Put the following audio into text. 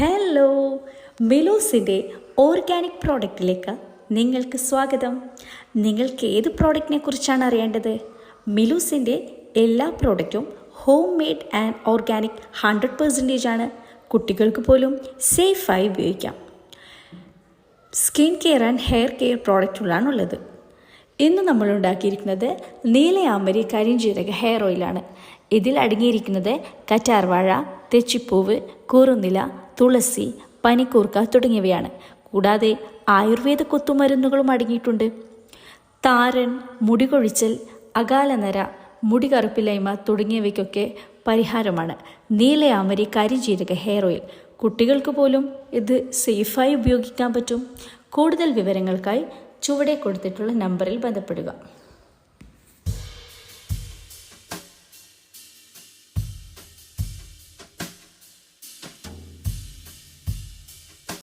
Hello മിലോസിന്റെ organic പ്രോഡക്റ്റിലേക്ക് നിങ്ങൾക്ക് സ്വാഗതം. നിങ്ങൾക്ക് ഏത് പ്രോഡക്റ്റിനെ കുറിച്ചാണ് അറിയേണ്ടത്? മിലൂസിന്റെ എല്ലാ പ്രോഡക്റ്റും home made and organic hundred percentage ആണ്. കുട്ടികൾക്ക് പോലും സേഫായി ഉപയോഗിക്കാം. Skin care and hair care പ്രോഡക്റ്റുകളാണുള്ളത് ഇന്ന് നമ്മൾ ഉണ്ടാക്കിയിരിക്കുന്നത് നീലയാമ്പരി കരിഞ്ചീരക ഹെയർ ഓയിലാണ് ഇതിൽ അടങ്ങിയിരിക്കുന്നത് കറ്റാർവാഴ തെച്ചിപ്പൂവ് കുറുനില തുളസി പനിക്കൂർക്ക തുടങ്ങിയവയാണ്. കൂടാതെ ആയുർവേദ കൊത്തുമരുന്നുകളും അടങ്ങിയിട്ടുണ്ട്. താരൻ മുടികൊഴിച്ചൽ അകാലനര മുടി കറുപ്പില്ലായ്മ തുടങ്ങിയവയ്ക്കൊക്കെ പരിഹാരമാണ്. നീലയാമരി കരിജീരക ഹെയർ ഓയിൽ. കുട്ടികൾക്ക് പോലും ഇത് സേഫായി ഉപയോഗിക്കാൻ പറ്റും. കൂടുതൽ വിവരങ്ങൾക്കായി ചുവടെ കൊടുത്തിട്ടുള്ള നമ്പറിൽ ബന്ധപ്പെടുക.